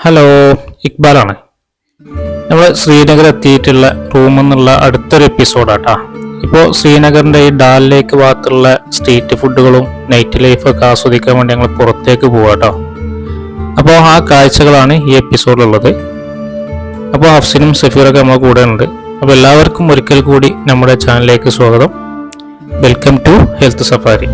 Hello ഇക്ബാലാണ്. നമ്മൾ ശ്രീനഗർ എത്തിയിട്ടുള്ള room എന്നുള്ള അടുത്തൊരു എപ്പിസോഡാട്ടാ ഇപ്പോൾ ശ്രീനഗറിന്റെ ഈ ഡാൽ ലേക്ക് ഭാഗത്തുള്ള സ്ട്രീറ്റ് ഫുഡുകളും നൈറ്റ് ലൈഫൊക്കെ ആസ്വദിക്കാൻ വേണ്ടി ഞങ്ങൾ പുറത്തേക്ക് പോവാട്ടോ. അപ്പോൾ ആ കാഴ്ചകളാണ് ഈ എപ്പിസോഡിലുള്ളത് അപ്പോൾ ഹഫ്സിനും സഫീറൊക്കെ നമ്മൾ കൂടെ ഉണ്ട്. അപ്പോൾ എല്ലാവർക്കും ഒരിക്കൽ കൂടി നമ്മുടെ ചാനലിലേക്ക് സ്വാഗതം. വെൽക്കം ടു ഹെൽത്ത് സഫാരി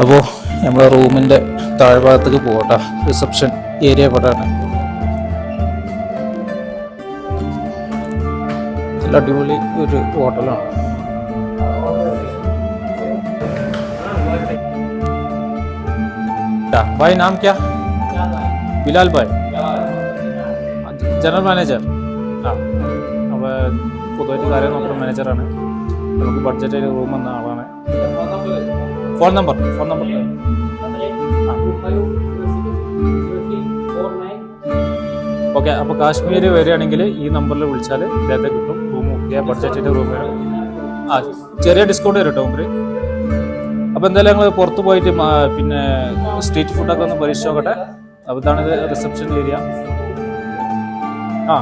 അപ്പോൾ നമ്മുടെ റൂമിൻ്റെ താഴ്ഭാഗത്തേക്ക് പോകട്ടെ റിസപ്ഷൻ ഏരിയ ഇവിടെയാണ് നല്ല അടിപൊളി ഒരു ഹോട്ടലാണ് क्या भाई नाम क्या ബിലാൽ ഭായ് ജനറൽ മാനേജർ ആ അപ്പോൾ പൊതുവായിട്ട് കാര്യം നോക്കുന്ന മാനേജറാണ് നമുക്ക് ബഡ്ജറ്റ് റൂം എന്ന ആളാണ് phone number phone number. Okay അപ്പോൾ കാശ്മീർ വരികയാണെങ്കിൽ ഈ നമ്പറിൽ വിളിച്ചാൽ ഇദ്ദേഹത്തെ കിട്ടും. റൂം ഓക്കെ ബഡ്ജറ്റിന്റെ റൂം വരും. ആ ചെറിയ ഡിസ്കൗണ്ട് വരും കേട്ടോ മുമ്പ് അപ്പോൾ എന്തായാലും ഞങ്ങൾ പുറത്ത് പോയിട്ട് പിന്നെ സ്ട്രീറ്റ് ഫുഡൊക്കെ ഒന്ന് പരീക്ഷിച്ച് നോക്കട്ടെ. അപ്പോൾ ഇതാണിത് റിസപ്ഷൻ ഏരിയ ആ.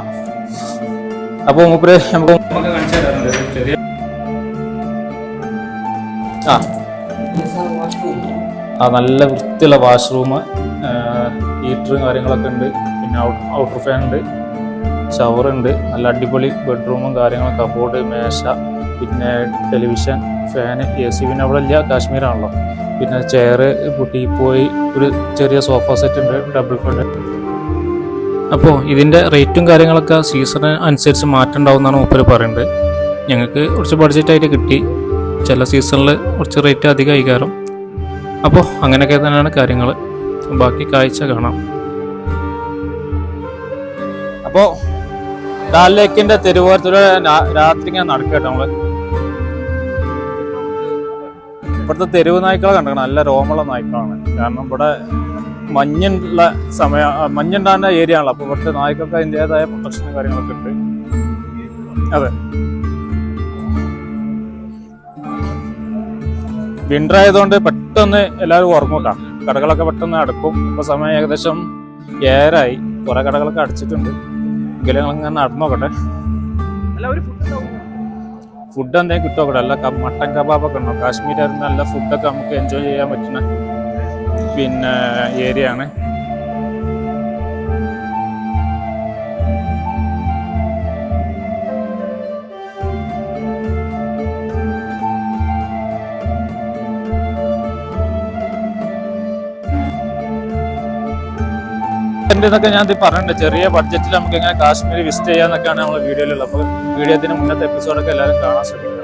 അപ്പോൾ മൂപ്പര് നമുക്ക് നമുക്ക് കാണിച്ചു തരാറുണ്ട് ചെറിയ ആ. ആ നല്ല വൃത്തിയുള്ള വാഷ്റൂം ഹീറ്ററും കാര്യങ്ങളൊക്കെ ഉണ്ട്. പിന്നെ ഔട്ടർ ഫാൻ ഉണ്ട്. ഷവർ ഉണ്ട്. നല്ല അടിപൊളി ബെഡ്റൂമും കാര്യങ്ങളൊക്കെ കബോർഡ് മേശ പിന്നെ ടെലിവിഷൻ ഫാന് എ സി പിന്നെ അവിടെ ഇല്ല കാശ്മീരാണല്ലോ. പിന്നെ ചെയറ് ചെയർ പോയി ഒരു ചെറിയ സോഫ സെറ്റ് ഉണ്ട് ഡബിൾ ബെഡ് അപ്പോൾ ഇതിന്റെ റേറ്റും കാര്യങ്ങളൊക്കെ സീസണ് അനുസരിച്ച് മാറ്റം ഉണ്ടാവും എന്നാണ് മൂപ്പര് പറയുന്നത്. ഞങ്ങൾക്ക് കുറച്ച് ബഡ്ജറ്റായിട്ട് കിട്ടി. ചില സീസണിൽ കുറച്ച് റേറ്റ് അധികമായി കയറും അപ്പോൾ അങ്ങനെയൊക്കെ തന്നെയാണ് കാര്യങ്ങൾ ബാക്കി കാഴ്ച കാണാം. അപ്പോൾ ഡാൽ ലേക്കിന്റെ തെരുവോരത്തിലൂടെ രാത്രി ഇങ്ങനെ നടക്കട്ടെ നമ്മൾ ഇവിടുത്തെ തെരുവ് നായ്ക്കളെ കണ്ടക്കണം നല്ല രോമുള്ള നായ്ക്കളാണ്. കാരണം ഇവിടെ മഞ്ഞുള്ള സമയ മഞ്ഞുണ്ടാകുന്ന ഏരിയ ആണല്ലോ അപ്പോൾ ഇവിടുത്തെ നായ്ക്കൾക്ക് അതിന്റെതായ പ്രൊട്ടക്ഷനും കാര്യങ്ങളൊക്കെ ഉണ്ട്. അതെ. വിന്റർ ആയതുകൊണ്ട് പെട്ടെന്ന് എല്ലാവരും ഉറങ്ങൂട്ടാ. കടകളൊക്കെ പെട്ടെന്ന് അടക്കും. ഇപ്പൊ സമയം ഏകദേശം ഏറായി കുറെ കടകളൊക്കെ അടച്ചിട്ടുണ്ട്. എങ്കിലും ഞങ്ങൾ നടന്നോക്കട്ടെ. നടന്നു നോക്കട്ടെ ഫുഡ് എന്തെങ്കിലും കിട്ടുമോ അല്ല മട്ടൻ കബാബൊക്കെ ഉണ്ടോ? കാശ്മീരായിരുന്നു നല്ല ഫുഡൊക്കെ നമുക്ക് എൻജോയ് ചെയ്യാൻ പറ്റുന്ന പിന്നെ ഏരിയ ആണ് എന്റെ ഇതൊക്കെ ഞാൻ പറഞ്ഞിട്ടുണ്ട്. ചെറിയ ബഡ്ജറ്റിൽ നമുക്ക് എങ്ങനെ കാശ്മീർ വിസിറ്റ് ചെയ്യാന്നൊക്കെയാണ് നമ്മൾ വീഡിയോയിലുള്ളത് അപ്പോൾ വീഡിയോത്തിന് മുന്നത്തെ എപ്പിസോഡൊക്കെ എല്ലാവരും കാണാൻ ശ്രമിക്കും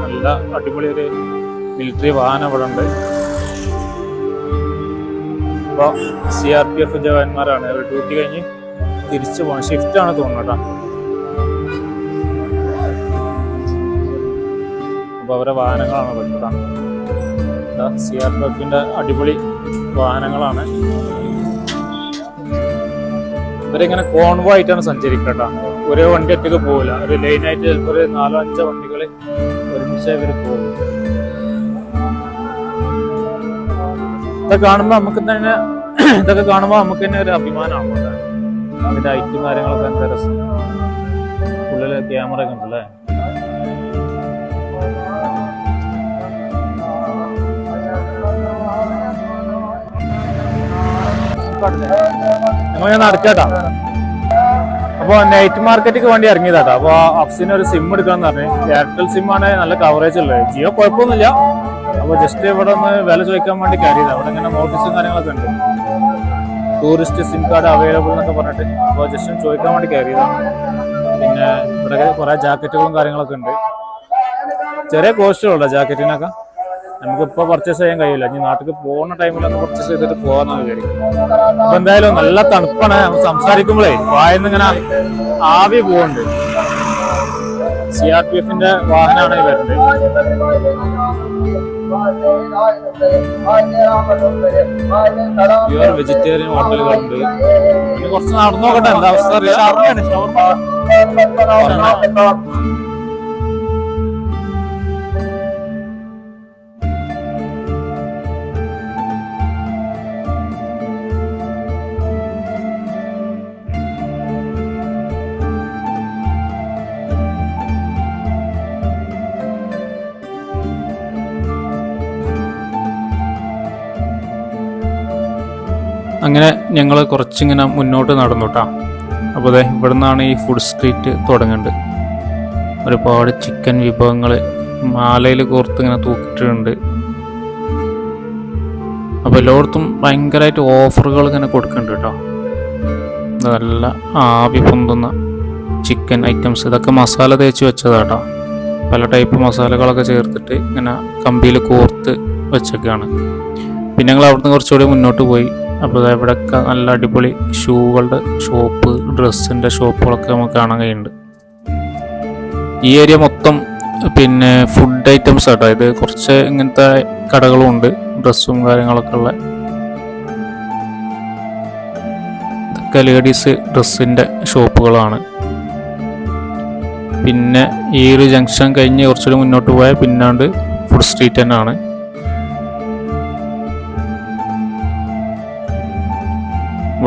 നല്ല അടിപൊളി ഒരു മിലിറ്ററി വാഹനം ഇവിടെ ഉണ്ട്. അപ്പോൾ സി ആർ പി എഫ് ജവാന്മാരാണ് ഡ്യൂട്ടി കഴിഞ്ഞ് തിരിച്ചു പോകണം ഷിഫ്റ്റ് ആണ് തോന്നുന്നു കേട്ടോ. അപ്പോൾ അവരെ വാഹനങ്ങളാണ് പെട്ടതാണ് സി ആർ പി എഫിന്റെ അടിപൊളി വാഹനങ്ങളാണ്. ഇവരിങ്ങനെ കോൺവോ ആയിട്ടാണ് സഞ്ചരിക്കട്ടോ കേട്ടോ ഒരേ വണ്ടി ഒറ്റയ്ക്ക് പോകില്ല ഒരു ലൈനായിട്ട് ചിലപ്പോൾ ഒരു നാലോ അഞ്ചോ വണ്ടികൾ ഒരുമിച്ച് ഇവർ പോകും ഇതൊക്കെ കാണുമ്പോൾ നമുക്ക് തന്നെ ഇതൊക്കെ കാണുമ്പോൾ നമുക്ക് തന്നെ ഒരു അഭിമാനമാണ് അതിന്റെ ഐറ്റും കാര്യങ്ങളൊക്കെ എന്താ രസം? ഉള്ളിൽ ക്യാമറ ഒക്കെ ഉണ്ടല്ലേ? ഞങ്ങൾ ഞാൻ നടക്കാട്ടാ. അപ്പൊ നൈറ്റ് മാർക്കറ്റിക്ക് വേണ്ടി ഇറങ്ങിയതാട്ടോ. അപ്പൊ അഫ്സിന് ഒരു സിം എടുക്കാന്ന് പറഞ്ഞു. എയർടെൽ സിം ആണ് നല്ല കവറേജ് ഉള്ളത്. ജിയോ കുഴപ്പമൊന്നുമില്ല. അപ്പൊ ജസ്റ്റ് ഇവിടെ ഒന്ന് വില ചോദിക്കാൻ വേണ്ടി കയറിയതാ. അവിടെ ഇങ്ങനെ നോട്ടീസും കാര്യങ്ങളൊക്കെ ഉണ്ട്. ടൂറിസ്റ്റ് സിം കാർഡ് അവൈലബിൾ എന്നൊക്കെ പറഞ്ഞിട്ട്. അപ്പോൾ ജസ്റ്റ് ചോദിക്കാൻ വേണ്ടി കയറിയതാണ് പിന്നെ ഇവിടെ കുറെ ജാക്കറ്റുകളും കാര്യങ്ങളൊക്കെ ഉണ്ട്. ചെറിയ കോസ്റ്റുകളുണ്ടോ ജാക്കറ്റിനൊക്കെ നമുക്ക് ഇപ്പൊ പർച്ചേസ് ചെയ്യാൻ കഴിയില്ല. ഇനി നാട്ടിൽ പോകുന്ന ടൈമിൽ ഒന്ന് പർച്ചേസ് ചെയ്തിട്ട് പോകാന്നാണ് വിചാരിക്കും അപ്പൊ എന്തായാലും നല്ല തണുപ്പാണ്. നമ്മൾ സംസാരിക്കുമ്പോഴേ വായന്ന് ഇങ്ങനെ ആവി പോകുന്നുണ്ട് സി ആർ പി എഫിന്റെ വാഹനമാണ് ഈ വരുന്നത്. പ്യുവർ വെജിറ്റേറിയൻ ഹോട്ടലുകളുണ്ട് പിന്നെ കുറച്ച് നടന്നു നോക്കട്ടെ എന്താ അവസ്ഥ അറിയാം. അങ്ങനെ ഞങ്ങൾ കുറച്ചിങ്ങനെ മുന്നോട്ട് നടന്നു അപ്പോൾ അതെ ഇവിടെ നിന്നാണ് ഈ ഫുഡ് സ്ട്രീറ്റ് തുടങ്ങേണ്ടത് ഒരുപാട് ചിക്കൻ വിഭവങ്ങൾ മാലയിൽ കോർത്ത് ഇങ്ങനെ തൂക്കിയിട്ടുണ്ട്. അപ്പോൾ എല്ലായിടത്തും ഭയങ്കരമായിട്ട് ഓഫറുകൾ ഇങ്ങനെ കൊടുക്കുന്നുണ്ട് കേട്ടോ നല്ല ആവി പൊന്തുന്ന ചിക്കൻ ഐറ്റംസ് ഇതൊക്കെ മസാല തേച്ച് വെച്ചതാട്ടോ പല ടൈപ്പ് മസാലകളൊക്കെ ചേർത്തിട്ട് ഇങ്ങനെ കമ്പിയിൽ കോർത്ത് വെച്ചൊക്കെയാണ്. പിന്നെ ഞങ്ങൾ അവിടുന്ന് കുറച്ചുകൂടി മുന്നോട്ട് പോയി. അപ്പോൾ ഇവിടെയൊക്കെ നല്ല അടിപൊളി ഷൂകളുടെ ഷോപ്പ് ഡ്രസ്സിന്റെ ഷോപ്പുകളൊക്കെ നമുക്ക് കാണാൻ കഴിയുന്നുണ്ട്. ഈ ഏരിയ മൊത്തം പിന്നെ ഫുഡ് ഐറ്റംസ് ആട്ടോ ഇത് കുറച്ച് ഇങ്ങനത്തെ കടകളും ഉണ്ട് ഡ്രസ്സും കാര്യങ്ങളൊക്കെ ഉള്ള. ഇതൊക്കെ ലേഡീസ് ഡ്രസ്സിന്റെ ഷോപ്പുകളാണ്. പിന്നെ ഈ ഒരു ജംഗ്ഷൻ കഴിഞ്ഞ് കുറച്ചുകൂടി മുന്നോട്ട് പോയാൽ പിന്നാണ്ട് ഫുഡ് സ്ട്രീറ്റ് തന്നെയാണ്.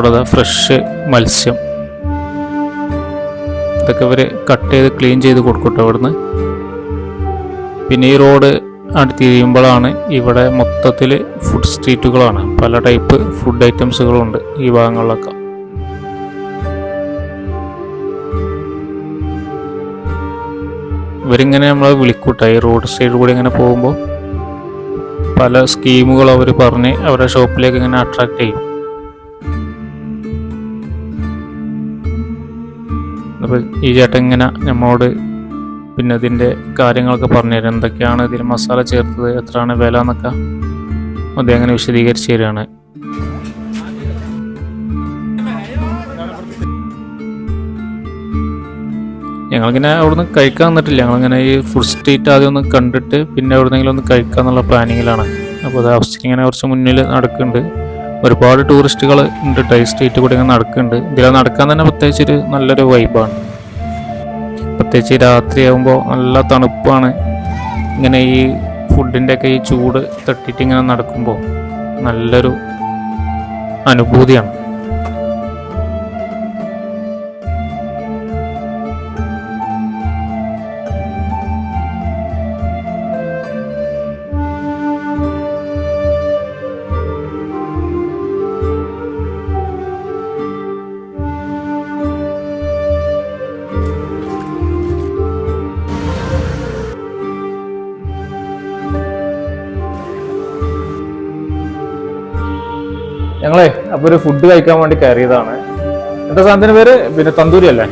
ഇവിടെ ഫ്രഷ് മത്സ്യം. ഇതൊക്കെ ഇവർ കട്ട് ചെയ്ത് ക്ലീൻ ചെയ്ത് കൊടുക്കട്ടെ ഇവിടുന്ന്. പിന്നെ ഈ റോഡ് അടുത്ത് തിരിയുമ്പോഴാണ് ഇവിടെ മൊത്തത്തിൽ ഫുഡ് സ്ട്രീറ്റുകളാണ് പല ടൈപ്പ് ഫുഡ് ഐറ്റംസുകളുണ്ട് ഈ ഭാഗങ്ങളിലൊക്കെ. ഇവരിങ്ങനെ നമ്മളെ വിളിക്കൂട്ട ഈ റോഡ് സൈഡ് കൂടി ഇങ്ങനെ പോകുമ്പോൾ പല സ്കീമുകൾ അവർ പറഞ്ഞ് അവരുടെ ഷോപ്പിലേക്ക് ഇങ്ങനെ അട്രാക്ട് ചെയ്യും. അപ്പോൾ ഈ ചേട്ടൻ ഇങ്ങനെ നമ്മളോട് പിന്നെ ഇതിന്റെ കാര്യങ്ങളൊക്കെ പറഞ്ഞു പറഞ്ഞുതരും. എന്തൊക്കെയാണ് ഇതിൽ മസാല ചേർത്തത്? എത്രയാണ് വില എന്നൊക്കെ അദ്ദേഹം അങ്ങനെ വിശദീകരിച്ച് തരികയാണ്. ഞങ്ങളിങ്ങനെ അവിടുന്ന് കഴിക്കാൻ വന്നിട്ടില്ല. ഞങ്ങളിങ്ങനെ ഈ ഫുഡ് സ്ട്രീറ്റ് ആദ്യം ഒന്ന് കണ്ടിട്ട് പിന്നെ എവിടെന്നെങ്കിലും ഒന്ന് കഴിക്കാന്നുള്ള പ്ലാനിങ്ങിലാണ് അപ്പോൾ അത് അവസ്ഥ ഇങ്ങനെ കുറച്ച് മുന്നിൽ നടക്കുന്നുണ്ട്. ഒരുപാട് ടൂറിസ്റ്റുകൾ ഉണ്ട് ടൈ സ്ട്രീറ്റ് കൂടി ഇങ്ങനെ നടക്കുന്നുണ്ട്. ഇതിൽ നടക്കാൻ തന്നെ പ്രത്യേകിച്ച് ഒരു നല്ലൊരു വൈബാണ്. പ്രത്യേകിച്ച് രാത്രിയാകുമ്പോൾ നല്ല തണുപ്പാണ്. ഇങ്ങനെ ഈ ഫുഡിന്റെ ഒക്കെ ഈ ചൂട് തട്ടിയിട്ട് ഇങ്ങനെ നടക്കുമ്പോൾ നല്ലൊരു അനുഭൂതിയാണ്. ഞങ്ങളെ അപ്പൊ ഒരു ഫുഡ് കഴിക്കാൻ വേണ്ടി കയറിയതാണ്. എന്താ സാധനത്തിന്റെ പേര്? പിന്നെ തന്തൂരി അല്ലേ?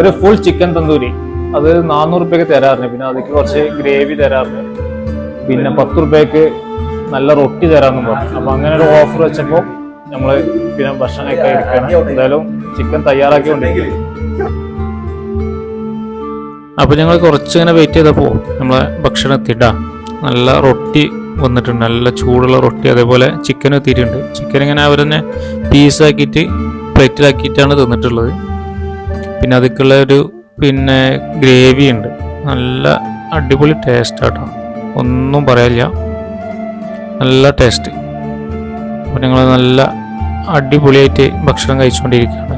ഒരു ഫുൾ ചിക്കൻ തന്തൂരി. അത് നാനൂറ് റുപ്യക്ക് തരാറുണ്ട്. പിന്നെ അതിക്ക് കുറച്ച് ഗ്രേവി തരാറുണ്ട്. പിന്നെ പത്ത് റുപ്യക്ക് നല്ല റൊട്ടി തരാമെന്ന് പറഞ്ഞു അപ്പൊ അങ്ങനെ ഒരു ഓഫർ വെച്ചപ്പോ നമ്മൾ പിന്നെ ഭക്ഷണമൊക്കെ എടുക്കണം. എന്തായാലും ചിക്കൻ തയ്യാറാക്കിക്കൊണ്ടിരിക്കും അപ്പൊ ഞങ്ങൾ കുറച്ച് ഇങ്ങനെ വെയിറ്റ് ചെയ്തപ്പോൾ നമ്മളെ ഭക്ഷണം എത്തിയിട്ടാ. നല്ല റൊട്ടി വന്നിട്ടുണ്ട് നല്ല ചൂടുള്ള റൊട്ടി അതേപോലെ ചിക്കൻ എത്തിയിട്ടുണ്ട് ചിക്കൻ ഇങ്ങനെ അവർ തന്നെ പീസാക്കിയിട്ട് പ്ലേറ്റിലാക്കിയിട്ടാണ് തന്നിട്ടുള്ളത്. പിന്നെ അതൊക്കെയുള്ള ഒരു പിന്നെ ഗ്രേവി ഉണ്ട്. നല്ല അടിപൊളി ടേസ്റ്റ് ആട്ടോ. ഒന്നും പറയില്ല. നല്ല ടേസ്റ്റ് അപ്പം ഞങ്ങൾ നല്ല അടിപൊളിയായിട്ട് ഭക്ഷണം കഴിച്ചുകൊണ്ടിരിക്കുകയാണ്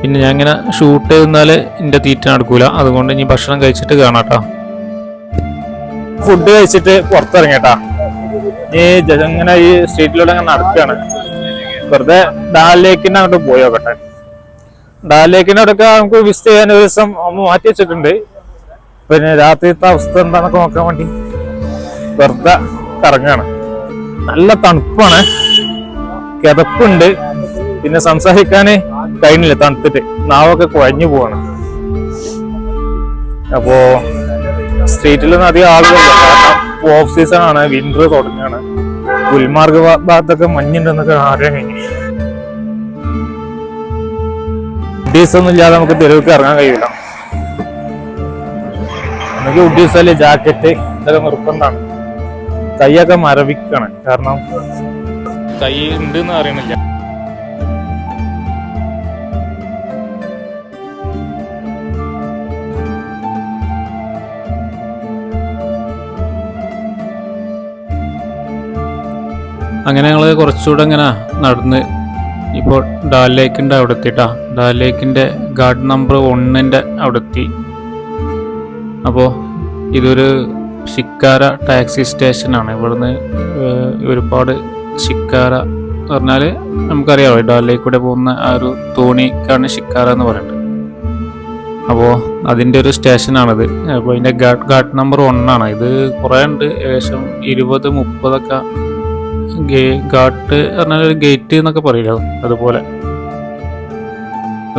പിന്നെ ഞാൻ ഇങ്ങനെ ഷൂട്ട് ചെയ്താൽ എന്റെ തീറ്റ നടക്കൂല. അതുകൊണ്ട് ഇനി ഭക്ഷണം കഴിച്ചിട്ട് കാണാം കേട്ടോ ഫുഡ് കഴിച്ചിട്ട് പുറത്തിറങ്ങിട്ടാ ഈ ഇങ്ങനെ ഈ സ്ട്രീറ്റിലൂടെ അങ്ങനെ നടക്കുകയാണ് വെറുതെ ഡാൽ ലേക്കിന്റെ അങ്ങോട്ട് പോയി നോക്കട്ടെ. ഡാൽ അവിടെ നമുക്ക് വിസിറ്റ് ചെയ്യാൻ ഒരു ദിവസം മാറ്റി വെച്ചിട്ടുണ്ട്. പിന്നെ രാത്രിത്തെ അവസ്ഥ എന്താണെന്നൊക്കെ നോക്കാൻ വേണ്ടി വെറുതെ കറങ്ങാണ്. നല്ല തണുപ്പാണ്. കിതപ്പുണ്ട്. പിന്നെ സംസാരിക്കാന് കഴിഞ്ഞില്ല. തണുത്തിട്ട് നാവൊക്കെ കുഴഞ്ഞു പോവാണ്. അപ്പോ സ്ട്രീറ്റിലൊന്നും അധികം ആളുകളില്ല കാരണം ഓഫ് സീസൺ ആണ് വിന്റർ തുടങ്ങിയാണ് ഗുൽമാർഗ് ഭാഗത്തൊക്കെ മഞ്ഞുണ്ടെന്നൊക്കെ അറിയാൻ കഴിഞ്ഞു. ഉഡീസ് ഒന്നും ഇല്ലാതെ നമുക്ക് തെരുവിക്ക് ഇറങ്ങാൻ കഴിയില്ല നമുക്ക് ഉഡീസല്ലേ ജാക്കറ്റ് ഇതൊക്കെ നിർബന്ധമാണ്. കൈയൊക്കെ മരവിക്കണം. കാരണം കൈ ഉണ്ട് എന്ന് അറിയണില്ല അങ്ങനെ ഞങ്ങൾ കുറച്ചുകൂടെ ഇങ്ങനെ നടന്ന് ഇപ്പോൾ ഡാൽ ലേക്കിന്റെ അവിടെ എത്തിട്ടാ ഡാൽ ലേക്കിന്റെ ഗാർഡ് നമ്പർ ഒന്നിന്റെ അവിടെ എത്തി അപ്പോൾ ഇതൊരു ഷിക്കാര ടാക്സി സ്റ്റേഷനാണ് ഇവിടുന്ന് ഒരുപാട് ഷിക്കാര എന്ന് പറഞ്ഞാൽ നമുക്കറിയാമോ ഡാൽ ലേക്കൂടെ പോകുന്ന ആ ഒരു തോണിക്കാണ് ഷിക്കാര എന്ന് പറയുന്നത്. അപ്പോൾ അതിന്റെ ഒരു സ്റ്റേഷനാണിത് അപ്പോൾ അതിന്റെ ഗാട്ട് ഗാട്ട് നമ്പർ ഒന്നാണ് ഇത് കുറേ ഉണ്ട്. ഏകദേശം ഇരുപത് മുപ്പതൊക്കെ ഗേ- ഗാട്ട് പറഞ്ഞാൽ ഒരു ഗേറ്റ് എന്നൊക്കെ പറയില്ല അതുപോലെ.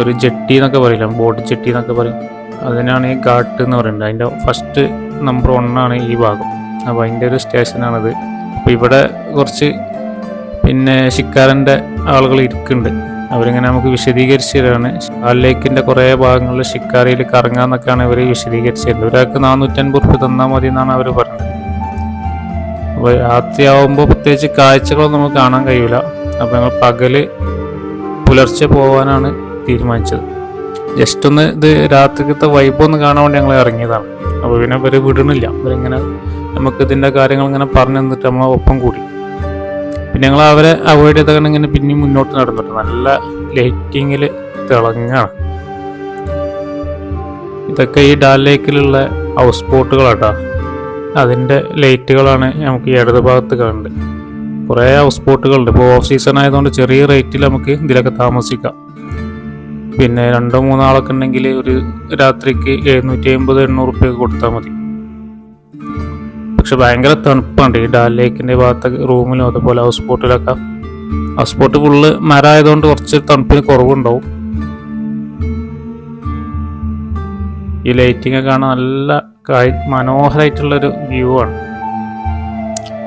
ഒരു ജെട്ടി എന്നൊക്കെ പറയില്ല? ബോട്ട് ജെട്ടി എന്നൊക്കെ പറയും. അതിനാണ് ഈ ഗാട്ട് എന്ന് പറയുന്നത്. അതിന്റെ ഫസ്റ്റ് നമ്പർ ഒന്നാണ് ഈ ഭാഗം. അപ്പോൾ അതിന്റെ ഒരു സ്റ്റേഷനാണിത് അപ്പോൾ ഇവിടെ കുറച്ച് പിന്നെ ശിക്കാരന്റെ ആളുകൾ ഇരിക്കുന്നുണ്ട്. അവരിങ്ങനെ നമുക്ക് വിശദീകരിച്ച് തരാണ്. ആ ലേക്കിന്റെ കുറേ ഭാഗങ്ങളിൽ ഷിക്കാരയിൽ കറങ്ങാന്നൊക്കെയാണ് ഇവർ വിശദീകരിച്ച് തരുന്നത്. ഒരാൾക്ക് നാനൂറ്റൻപത് റുപ്യ തന്നാൽ മതി എന്നാണ് അവർ അപ്പോൾ രാത്രിയാവുമ്പോൾ പ്രത്യേകിച്ച് കാഴ്ചകളൊന്നും നമുക്ക് കാണാൻ കഴിയില്ല അപ്പോൾ ഞങ്ങൾ പകൽ പുലർച്ചെ പോകാനാണ് തീരുമാനിച്ചത്. ജസ്റ്റ് ഒന്ന് ഇത് രാത്രിക്കത്തെ വൈബൊന്ന് കാണാൻ വേണ്ടി ഞങ്ങൾ ഇറങ്ങിയതാണ്. അപ്പോൾ പിന്നെ ഇവർ വിടണില്ല. ഇവരിങ്ങനെ നമുക്ക് ഇതിന്റെ കാര്യങ്ങൾ ഇങ്ങനെ പറഞ്ഞു തന്നിട്ട് നമ്മളെ ഒപ്പം കൂടി. പിന്നെ ഞങ്ങൾ അവരെ അവോയ്ഡ് ചെയ്തങ്ങനെ ഇങ്ങനെ പിന്നെയും മുന്നോട്ട് നടന്നിട്ട് നല്ല ലൈറ്റിങ്ങിൽ തിളങ്ങാണ്. ഇതൊക്കെ ഈ ഡാൽ ലേക്കിലുള്ള ഹൗസ് ബോട്ടുകളാട്ടോ അതിന്റെ ലൈറ്റുകളാണ് നമുക്ക് ഈ ഇടത് ഭാഗത്ത് കാണുന്നത്. കുറേ ഹൗസ് ബോട്ടുകളുണ്ട് ഇപ്പോൾ ഓഫ് സീസൺ ആയതുകൊണ്ട് ചെറിയ റേറ്റിൽ നമുക്ക് ഇതിലൊക്കെ താമസിക്കാം. പിന്നെ രണ്ടോ മൂന്നോ ആളൊക്കെ ഉണ്ടെങ്കിൽ ഒരു രാത്രിക്ക് എഴുന്നൂറ്റി അമ്പത് എണ്ണൂറ് റുപ്യ കൊടുത്താൽ മതി. പക്ഷെ ഭയങ്കര തണുപ്പാണ്. ഈ ഡാൽ ലേക്കിന്റെ ഭാഗത്തൊക്കെ റൂമിലും അതുപോലെ ഹൗസ് ബോട്ടിലൊക്കെ ഹൗസ് ബോട്ട് ഫുള്ള് മരമായതുകൊണ്ട് കുറച്ച് തണുപ്പിന് കുറവുണ്ടാവും. ഈ ലൈറ്റിംഗ് കാണാൻ നല്ല കായ് മനോഹരമായിട്ടുള്ളൊരു വ്യൂ ആണ്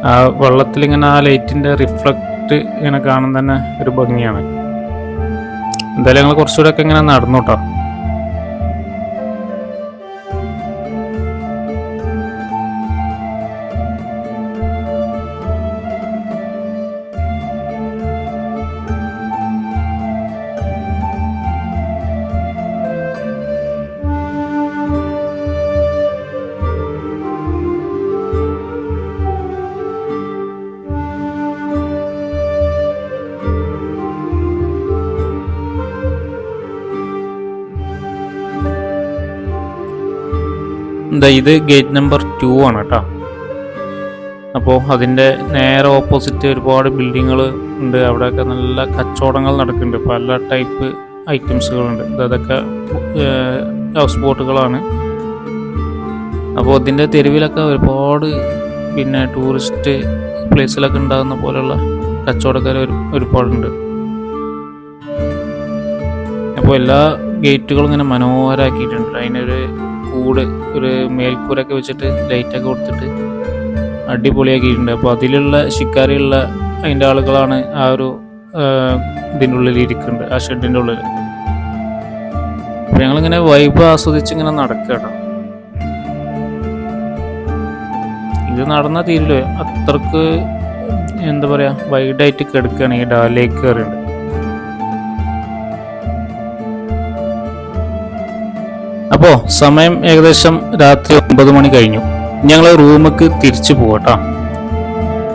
ആ വെള്ളത്തിൽ ഇങ്ങനെ ആ ലൈറ്റിന്റെ റിഫ്ലക്റ്റ് ഇങ്ങനെ കാണാൻ തന്നെ ഒരു ഭംഗിയാണ്. എന്തായാലും ഞങ്ങൾ കുറച്ചുകൂടെ ഒക്കെ ഇങ്ങനെ നടന്നു കേട്ടോ എന്താ ഇത് ഗേറ്റ് നമ്പർ ടു ആണ് കേട്ടോ. അപ്പോൾ അതിന്റെ നേരെ ഓപ്പോസിറ്റ് ഒരുപാട് ബിൽഡിങ്ങുകൾ ഉണ്ട്. അവിടെയൊക്കെ നല്ല കച്ചവടങ്ങൾ നടക്കുന്നുണ്ട്. പല ടൈപ്പ് ഐറ്റംസുകളുണ്ട് അതൊക്കെ ഹൗസ് ബോട്ടുകളാണ് അപ്പോൾ ഇതിന്റെ തെരുവിലൊക്കെ ഒരുപാട് പിന്നെ ടൂറിസ്റ്റ് പ്ലേസിലൊക്കെ ഉണ്ടാകുന്ന പോലെയുള്ള കച്ചവടക്കാർ ഒരു ഒരുപാടുണ്ട്. അപ്പോൾ എല്ലാ ഗേറ്റുകളും ഇങ്ങനെ മനോഹരമാക്കിയിട്ടുണ്ട് അതിനൊരു കൂട് ഒരു മേൽക്കൂരൊക്കെ വെച്ചിട്ട് ലൈറ്റൊക്കെ കൊടുത്തിട്ട് അടിപൊളിയാക്കിയിട്ടുണ്ട്. അപ്പോൾ അതിലുള്ള ശിക്കാരിയുള്ള അതിന്റെ ആളുകളാണ് ആ ഒരു ഇതിന്റെ ഉള്ളിൽ ഇരിക്കുന്നുണ്ട് ആ ഷെഡിന്റെ ഉള്ളിൽ. അപ്പോൾ ഞങ്ങളിങ്ങനെ വൈബ് ആസ്വദിച്ച് ഇങ്ങനെ നടക്കുകയാണ്. ഇത് നടന്നാൽ തീരില്ല അത്രയ്ക്ക് എന്താ പറയുക വൈഡായിട്ട് കിടക്കുകയാണ് ഈ ഡാലിലേക്ക് കയറിയുണ്ട് അപ്പോൾ സമയം ഏകദേശം രാത്രി ഒമ്പത് മണി കഴിഞ്ഞു. ഞങ്ങൾ റൂമിക്ക് തിരിച്ചു പോകട്ടോ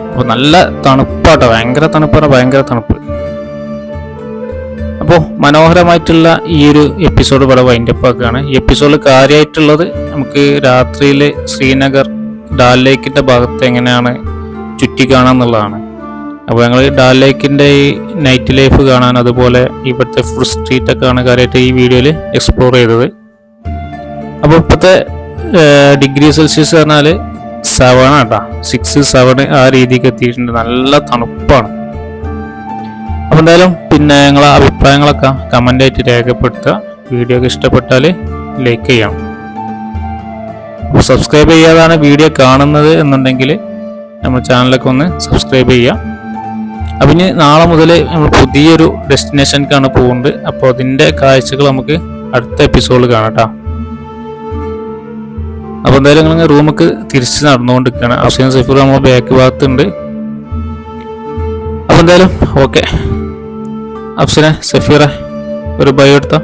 അപ്പോൾ നല്ല തണുപ്പാട്ടോ. ഭയങ്കര തണുപ്പാണ് ഭയങ്കര തണുപ്പ്. അപ്പോൾ മനോഹരമായിട്ടുള്ള ഈ ഒരു എപ്പിസോഡ് ഇവിടെ വൈൻഡപ്പ് ആക്കുകയാണ്. ഈ എപ്പിസോഡിൽ കാര്യമായിട്ടുള്ളത് നമുക്ക് രാത്രിയിൽ ശ്രീനഗർ ഡാൽ ലേക്കിന്റെ ഭാഗത്ത് എങ്ങനെയാണ് ചുറ്റി കാണാന്നുള്ളതാണ്. അപ്പോൾ ഞങ്ങൾ ഡാൽ ലേക്കിന്റെ ഈ നൈറ്റ് ലൈഫ് കാണാൻ അതുപോലെ ഇവിടുത്തെ ഫുഡ് സ്ട്രീറ്റ് ആണ് കാര്യമായിട്ട് ഈ വീഡിയോയിൽ എക്സ്പ്ലോർ ചെയ്തത്. അപ്പോൾ ഇപ്പത്തെ ഡിഗ്രി സെൽഷ്യസ് പറഞ്ഞാൽ സെവൻ ആട്ടാ സിക്സ് സെവൻ ആ രീതിക്ക് എത്തിയിട്ടുണ്ട്. നല്ല തണുപ്പാണ്. അപ്പോൾ എന്തായാലും പിന്നെ നിങ്ങളെ അഭിപ്രായങ്ങളൊക്കെ കമന്റ് ആയിട്ട് രേഖപ്പെടുത്തുക. വീഡിയോ ഒക്കെ ഇഷ്ടപ്പെട്ടാൽ ലൈക്ക് ചെയ്യാം. സബ്സ്ക്രൈബ് ചെയ്യാതാണ് വീഡിയോ കാണുന്നത് എന്നുണ്ടെങ്കിൽ നമ്മൾ ചാനലൊക്കെ ഒന്ന് സബ്സ്ക്രൈബ് ചെയ്യാം. അപ്പം ഇനി നാളെ മുതൽ നമ്മൾ പുതിയൊരു ഡെസ്റ്റിനേഷനിലേക്കാണ് പോകുന്നത് അപ്പോൾ അതിന്റെ കാഴ്ചകൾ നമുക്ക് അടുത്ത എപ്പിസോഡിൽ കാണാം കേട്ടോ അപ്പോൾ എന്തായാലും നിങ്ങൾ റൂമൊക്കെ തിരിച്ച് നടന്നുകൊണ്ടിരിക്കുകയാണ്. അഫ്സീൻ സൈഫുർ നമ്മളെ ബാക്ക് ഭാഗത്തുണ്ട്. അപ്പോൾ എന്തായാലും ഓക്കെ അഫ്സനെ സഫീറെ ഒരു ബൈ എടുത്താൽ